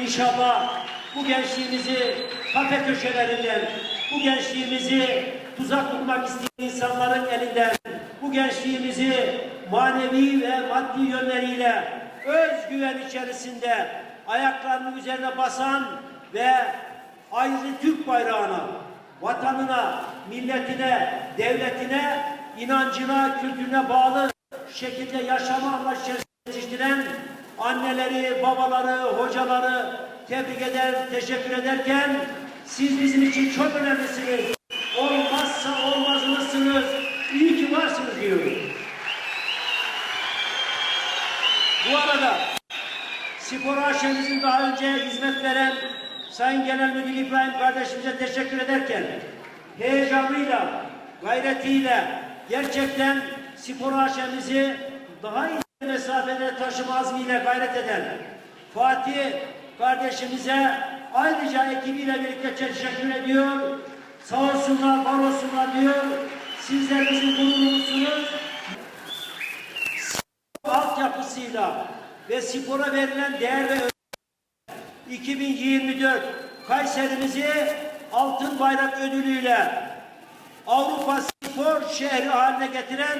İnşallah bu gençliğimizi kafe köşelerinden, bu gençliğimizi tuzak tutmak isteyen insanların elinden, bu gençliğimizi manevi ve maddi yönleriyle özgüven içerisinde ayaklarının üzerine basan ve ayrı Türk bayrağına, vatanına, milletine, devletine, inancına, kültürüne bağlı şekilde yaşama anlayışı yetiştiren anneleri, babaları, hocaları tebrik eder, teşekkür ederken siz bizim için çok önemlisiniz. Olmazsa olmazımızsınız. İyi ki varsınız diyorum. Bu arada Spor AŞ'mizin daha önce hizmet veren Sayın Genel Müdür İbrahim kardeşimize teşekkür ederken heyecanıyla, gayretiyle gerçekten spor AŞ'mizi daha iyi mesafede taşıma azmiyle gayret eden Fatih kardeşimize ayrıca ekibiyle birlikte teşekkür ediyor. Sağ olsunlar, var olsunlar diyor. Sizler bizim gururumuzsunuz altyapısıyla ve spora verilen değer ve ö- 2024 Kayserimizi Altın Bayrak ödülüyle Avrupa Spor şehri haline getiren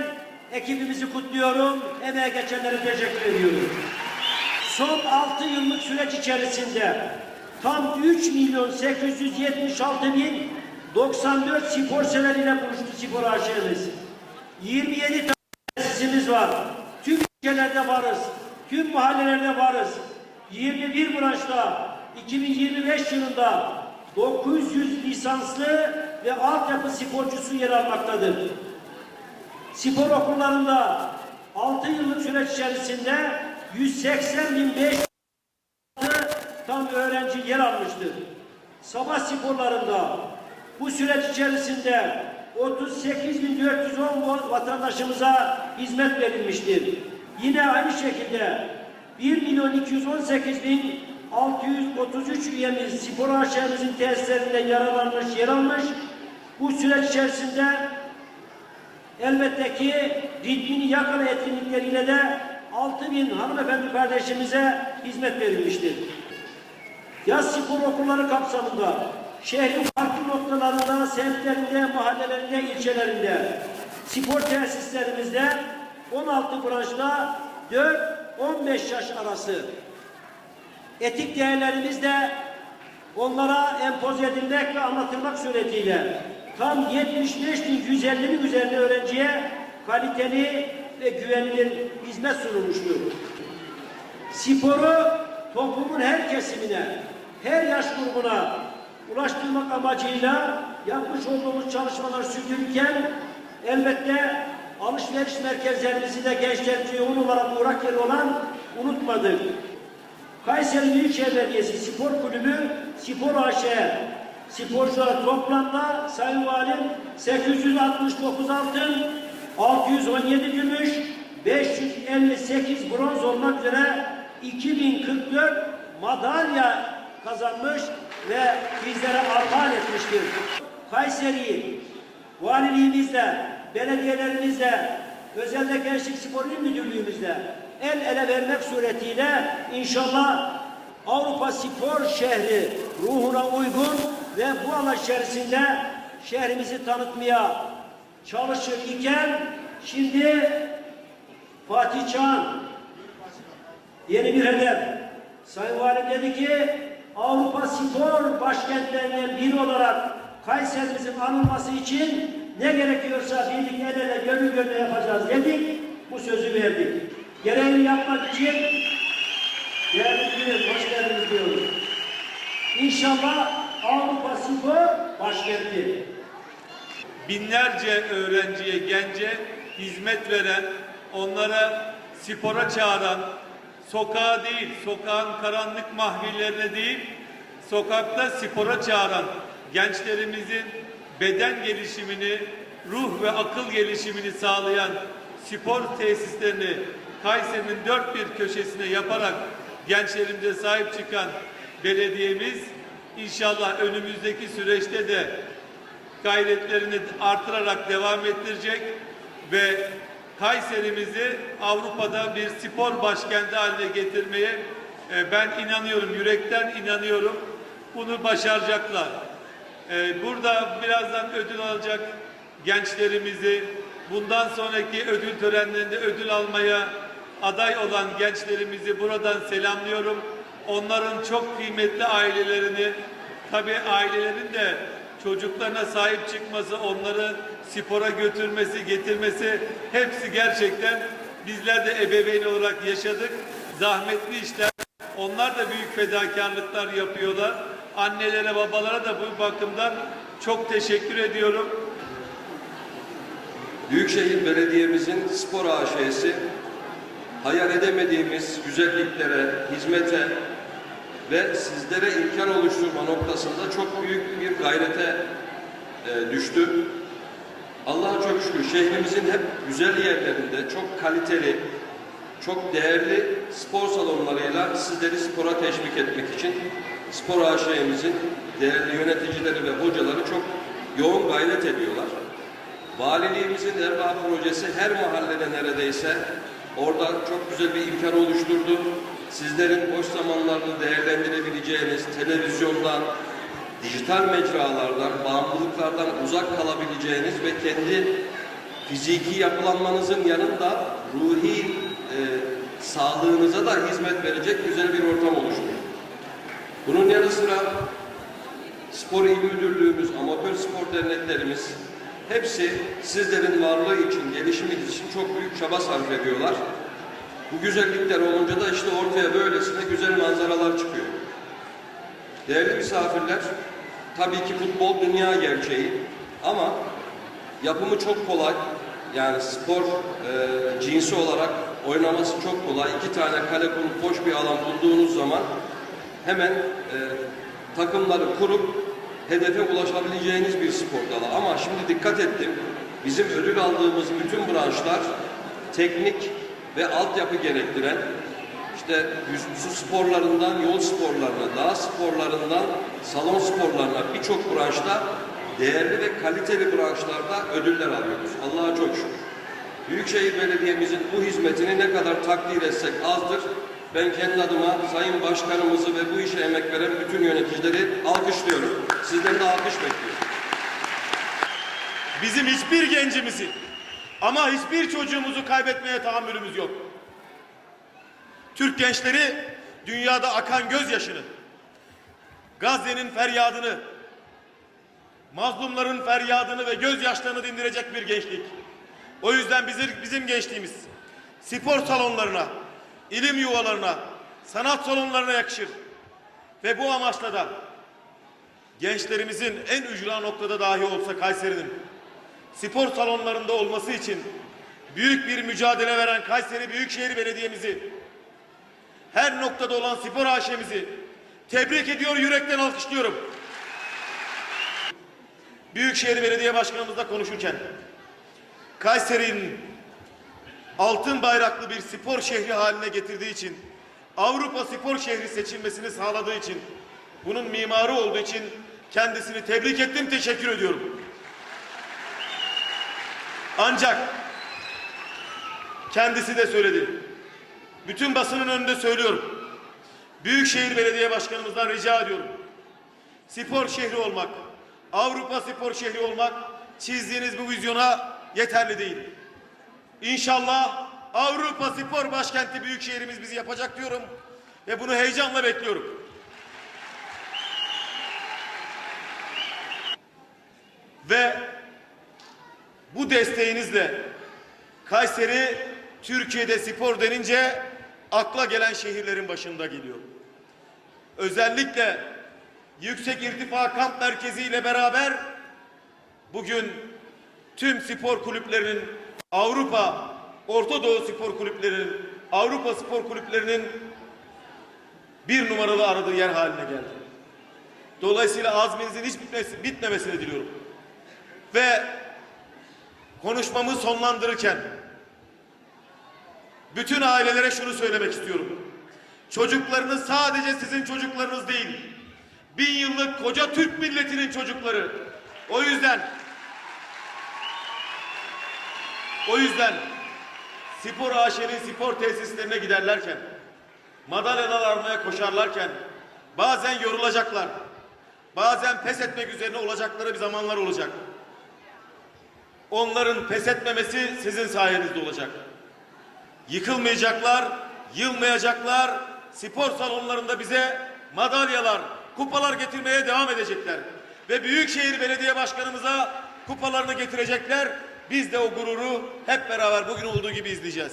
ekibimizi kutluyorum. Emeğe geçenlere teşekkür ediyorum. Son 6 yıllık süreç içerisinde tam 3 milyon 876 bin 94 spor severiyle buluştu spor AŞ'miz. 27 tane tesisimiz var. Tüm ülkelerde varız. Tüm mahallelerde varız. 21 branşta 2025 yılında 900 lisanslı ve altyapı sporcusu yer almaktadır. Spor okullarında 6 yıllık süreç içerisinde 180.500 tam öğrenci yer almıştır. Sabah sporlarında bu süreç içerisinde 38.410 vatandaşımıza hizmet verilmiştir. Yine aynı şekilde 1 milyon 218 bin 633 üyemiz spor AŞ'mizin tesislerinde yararlanmış, yer almış. Bu süreç içerisinde elbette ki ritmini yakala etkinlikleriyle de 6 bin hanımefendi kardeşimize hizmet verilmiştir. Yaz spor okulları kapsamında şehrin farklı noktalarında, semtlerinde, mahallelerinde, ilçelerinde spor tesislerimizde 16 branşta 4-15 yaş arası etik değerlerimiz de onlara empoze edilmek ve anlatılmak suretiyle tam 75.150'nin üzerinde öğrenciye kaliteli ve güvenilir hizmet sunulmuştur. Sporu toplumun her kesimine, her yaş grubuna ulaştırmak amacıyla yapmış olduğumuz çalışmalar sürdürürken elbette alışveriş merkezlerimizi de gençlerimizi yoğun olarak uğrak yeri olan unutmadık. Kayseri Büyükşehir Belediyesi Spor Kulübü Spor AŞ sporcular toplamda Sayın Valim 869 altın, 617 gümüş, 558 bronz olmak üzere 2044 madalya kazanmış ve bizlere armağan etmiştir. Kayseri'yi valiliğimizle, belediyelerimizle, özellikle Gençlik Spor İl Müdürlüğümüzle el ele vermek suretiyle inşallah Avrupa Spor Şehri ruhuna uygun ve bu alan içerisinde şehrimizi tanıtmaya çalışır iken şimdi Fatih Çağan yeni bir hedef. Sayın Valim dedi ki Avrupa spor başkentlerinden biri olarak Kayserimizin anılması için ne gerekiyorsa birlikte el ele gönül gönül yapacağız dedik. Bu sözü verdik. Gereğini yapmak için değerli müdürüm, hoş geldiniz diyoruz. İnşallah Avrupa spor başkenti. binlerce öğrenciye, gence hizmet veren, onlara spora çağıran, sokağa değil, sokağın karanlık mahvillerine değil, sokakta spora çağıran gençlerimizin beden gelişimini, ruh ve akıl gelişimini sağlayan spor tesislerini Kayseri'nin dört bir köşesine yaparak gençlerimize sahip çıkan belediyemiz inşallah önümüzdeki süreçte de gayretlerini artırarak devam ettirecek ve Kayserimizi Avrupa'da bir spor başkenti haline getirmeye E, ben inanıyorum, yürekten inanıyorum. Bunu başaracaklar. E, burada birazdan ödül alacak gençlerimizi, bundan sonraki ödül törenlerinde ödül almaya aday olan gençlerimizi buradan selamlıyorum. Onların çok kıymetli ailelerini, tabii ailelerin de çocuklarına sahip çıkması, onları spora götürmesi, getirmesi hepsi gerçekten bizler de ebeveyn olarak yaşadık. Zahmetli işler. Onlar da büyük fedakarlıklar yapıyorlar. Annelere, babalara da bu bakımdan çok teşekkür ediyorum. Büyükşehir Belediye'mizin spor AŞ'si hayal edemediğimiz güzelliklere, hizmete ve sizlere imkan oluşturma noktasında çok büyük bir gayrete e, düştü. Allah'a çok şükür şehrimizin hep güzel yerlerinde çok kaliteli, çok değerli spor salonlarıyla sizleri spora teşvik etmek için spor AŞ'mizin değerli yöneticileri ve hocaları çok yoğun gayret ediyorlar. Valiliğimizin Erbaa projesi her mahallede neredeyse orada çok güzel bir imkan oluşturdu. Sizlerin boş zamanlarını değerlendirebileceğiniz televizyondan, dijital mecralardan, bağımlılıklardan uzak kalabileceğiniz ve kendi fiziki yapılanmanızın yanında ruhi e, sağlığınıza da hizmet verecek güzel bir ortam oluşturdu. Bunun yanı sıra Spor İl Müdürlüğümüz, amatör spor derneklerimiz hepsi sizlerin varlığı için, gelişiminiz için çok büyük çaba sarf ediyorlar. Bu güzellikler olunca da işte ortaya böylesine güzel manzaralar çıkıyor. Değerli misafirler, tabii ki futbol dünya gerçeği ama yapımı çok kolay. Yani spor e, cinsi olarak oynaması çok kolay. İki tane kale kurup boş bir alan bulduğunuz zaman hemen e, takımları kurup hedefe ulaşabileceğiniz bir spor dalı. Ama şimdi dikkat ettim. Bizim ödül aldığımız bütün branşlar teknik ve altyapı gerektiren işte yüzü sporlarından yol sporlarına, dağ sporlarından salon sporlarına birçok branşta değerli ve kaliteli branşlarda ödüller alıyoruz. Allah'a çok şükür. Büyükşehir Belediye'mizin bu hizmetini ne kadar takdir etsek azdır. Ben kendi adıma Sayın Başkanımızı ve bu işe emek veren bütün yöneticileri alkışlıyorum. Sizden de alkış bekliyorum. Bizim hiçbir gencimizi ama hiçbir çocuğumuzu kaybetmeye tahammülümüz yok. Türk gençleri dünyada akan gözyaşını, Gazze'nin feryadını, mazlumların feryadını ve gözyaşlarını dindirecek bir gençlik. O yüzden bizim, bizim gençliğimiz spor salonlarına, ilim yuvalarına, sanat salonlarına yakışır. Ve bu amaçla da gençlerimizin en ücra noktada dahi olsa Kayseri'nin spor salonlarında olması için büyük bir mücadele veren Kayseri Büyükşehir Belediye'mizi her noktada olan spor AŞ'mizi tebrik ediyor, yürekten alkışlıyorum. Büyükşehir Belediye Başkanımızla konuşurken Kayseri'nin altın bayraklı bir spor şehri haline getirdiği için Avrupa Spor Şehri seçilmesini sağladığı için bunun mimarı olduğu için kendisini tebrik ettim, teşekkür ediyorum. Ancak kendisi de söyledi. Bütün basının önünde söylüyorum. Büyükşehir Belediye Başkanımızdan rica ediyorum. Spor şehri olmak, Avrupa spor şehri olmak çizdiğiniz bu vizyona yeterli değil. İnşallah Avrupa spor başkenti büyük şehrimiz bizi yapacak diyorum ve bunu heyecanla bekliyorum. Ve bu desteğinizle Kayseri Türkiye'de spor denince akla gelen şehirlerin başında geliyor. Özellikle yüksek irtifa kamp merkezi ile beraber bugün tüm spor kulüplerinin Avrupa, Orta Doğu spor kulüplerinin, Avrupa spor kulüplerinin bir numaralı aradığı yer haline geldi. Dolayısıyla azminizin hiç bitmesi, bitmemesini diliyorum. Ve konuşmamı sonlandırırken bütün ailelere şunu söylemek istiyorum. Çocuklarınız sadece sizin çocuklarınız değil. Bin yıllık koca Türk milletinin çocukları. O yüzden o yüzden spor AŞ'nin spor tesislerine giderlerken madalyalar almaya koşarlarken bazen yorulacaklar. Bazen pes etmek üzerine olacakları bir zamanlar olacak. Onların pes etmemesi sizin sayenizde olacak. Yıkılmayacaklar, yılmayacaklar. Spor salonlarında bize madalyalar, kupalar getirmeye devam edecekler. Ve Büyükşehir Belediye Başkanımıza kupalarını getirecekler. Biz de o gururu hep beraber bugün olduğu gibi izleyeceğiz.